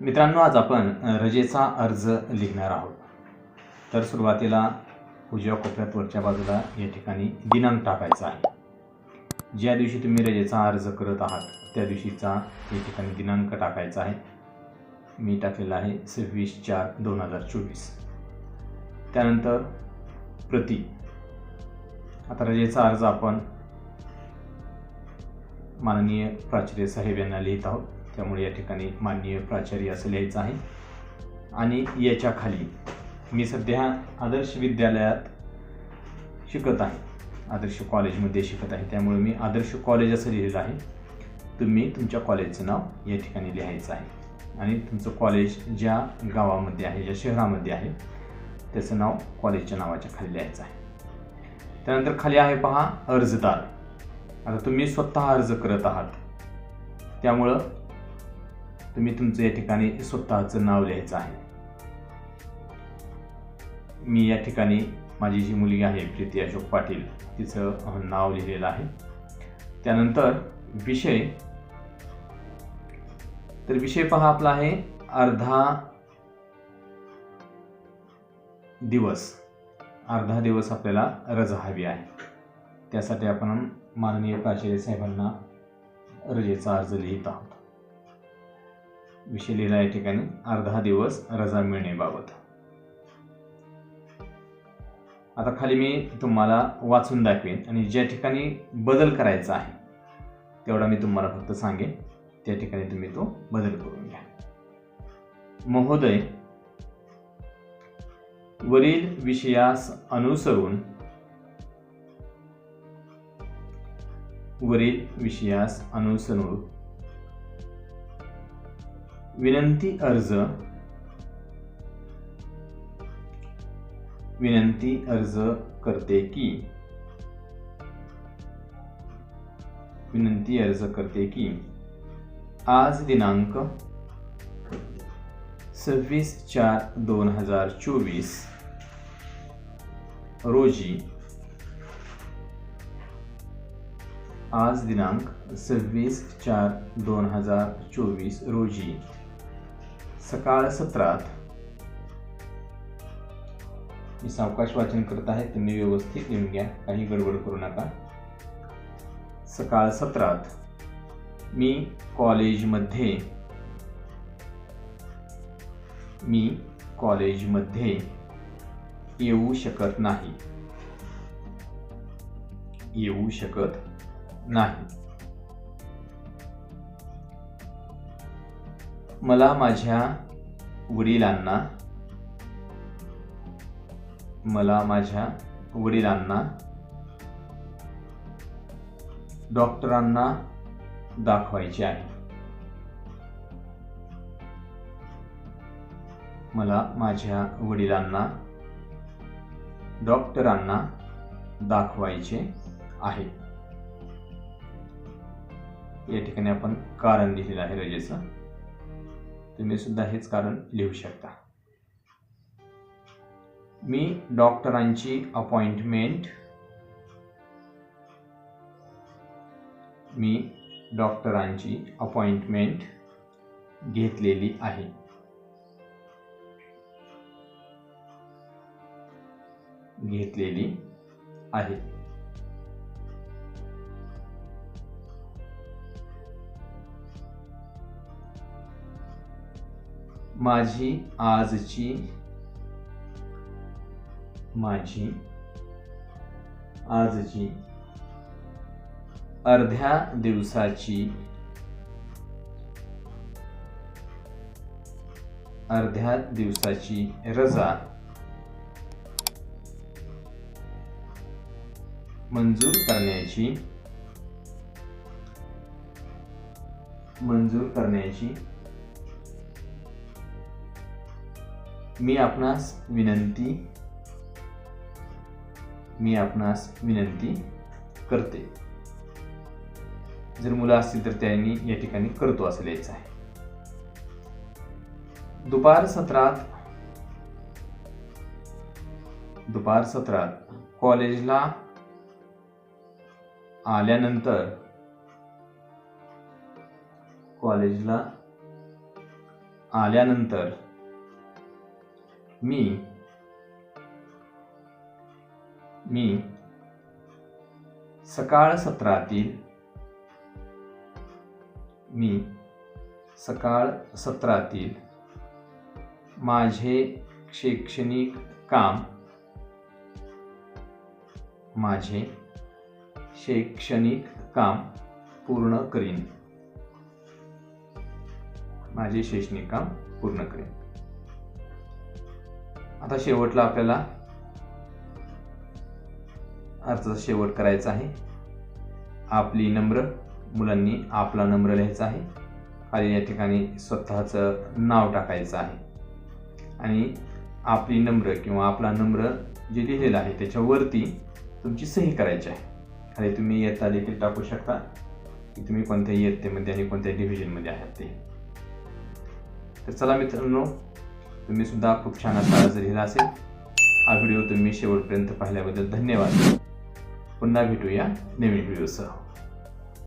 मित्रांनो आज आपण रजेचा अर्ज लिहिणार आहोत. तर सुरुवातीला उजव्या कोपऱ्यात वरच्या बाजूला या ठिकाणी दिनांक टाकायचा आहे. ज्या दिवशी तुम्ही रजेचा अर्ज करत आहात त्या दिवशीचा या ठिकाणी दिनांक टाकायचा आहे. मी टाकलेला आहे सव्वीस चार दोन हजार चोवीस. त्यानंतर प्रति. आता रजेचा अर्ज आपण माननीय प्राचार्य साहेब यांना लिहित आहोत. त्यामुळे या ठिकाणी माननीय प्राचार्य असं लिहायचं आहे. आणि याच्या खाली मी सध्या आदर्श विद्यालयात शिकत आहे. आदर्श कॉलेजमध्ये शिकत आहे. त्यामुळे मी आदर्श कॉलेज असं लिहिलेलं आहे. तुम्ही तुमच्या कॉलेजचं नाव या ठिकाणी लिहायचं आहे. आणि तुमचं कॉलेज ज्या गावामध्ये आहे ज्या शहरामध्ये आहे त्याचं नाव कॉलेजच्या नावाच्या खाली लिहायचं आहे. त्यानंतर खाली आहे पहा अर्जदार. आता तुम्ही स्वतः अर्ज करत आहात. त्यामुळं तुम्ही तुमचं या ठिकाणी स्वतःचं नाव लिहायचं आहे. मी या ठिकाणी माझी जी मुलगी आहे प्रीती अशोक पाटील तिचं नाव लिहिलेलं आहे. त्यानंतर विषय. तर विषय पहा आपला आहे अर्धा दिवस. अर्धा दिवस आपल्याला रजा हवी आहे. त्यासाठी आपण माननीय प्राचार्य साहेबांना रजेचा अर्ज लिहित आहोत. विषय लिहिला या ठिकाणी अर्धा दिवस रजा मिळण्याबाबत. आता खाली मी तुम्हाला वाचून दाखवेन आणि ज्या ठिकाणी बदल करायचा आहे तेवढा मी तुम्हाला फक्त सांगेन. त्या ठिकाणी तुम्ही तो बदल करून घ्या. महोदय वरील विषयास अनुसरून वरील विषयास अनुसरून विनंती अर्ज़. विनंती अर्ज़ करते की. विनंती अर्ज़ करते की. आज दिनांक सव्वीस चार दोन हज़ार चोवीस. रोजी. आज दिनांक सव्वीस चार दोन हज़ार चोवीस रोजी. सकाळ सत्रात मी सावकाश वाचन करत आहे तुम्ही व्यवस्थित लिहून घ्या काही गडबड करू नका. सकाळ सत्रात मी कॉलेजमध्ये मी कॉलेजमध्ये येऊ शकत नाही. येऊ शकत नाही. मला माझ्या वडिलांना मला माझ्या वडिलांना डॉक्टरांना दाखवायचे आहे. मला माझ्या वडिलांना डॉक्टरांना दाखवायचे आहे. या ठिकाणी आपण कारण लिहिलेलं आहे रजेचं. तुम्ही सुद्धा हेच कारण लिहू शकता. मी डॉक्टरांची अपॉइंटमेंट मी डॉक्टरांची अपॉइंटमेंट घेतलेली आहे. घेतलेली आहे. माझी आजची माझी आजची अर्ध्या दिवसाची अर्ध्या दिवसाची रजा मंजूर करण्याची मंजूर करण्याची मी आपणास विनंती मी आपणास विनंती करते. जर मुलं असतील तर त्यांनी या ठिकाणी करतो असं लिहायचं आहे. दुपार सत्रात दुपार सत्रात कॉलेजला आल्यानंतर कॉलेजला आल्यानंतर मी मी सकाळ सत्रातील मी सकाळ सत्रातील माझे शैक्षणिक काम माझे शैक्षणिक काम पूर्ण करीन. माझे शैक्षणिक काम पूर्ण करेन. आता शेवटला आपल्याला अर्थाचा शेवट करायचा आहे. आपली नम्र मुलांनी आपला नम्र लिहायचा आहे खाली या ठिकाणी स्वतःचं नाव टाकायचं आहे. आणि आपली नम्र किंवा आपला नम्र जे लिहिलेलं आहे त्याच्यावरती तुमची सही करायची आहे. खाली तुम्ही इयत्ता देखील टाकू शकता. की तुम्ही कोणत्या इयत्तेमध्ये आणि कोणत्या डिव्हिजनमध्ये आहात ते. तर चला मित्रांनो तुम्ही सुद्धा खूप छान असा अर्ज लिहिला असेल. हा व्हिडिओ तुम्ही शेवटपर्यंत पाहिल्याबद्दल धन्यवाद. पुन्हा भेटूया नवीन व्हिडिओसह.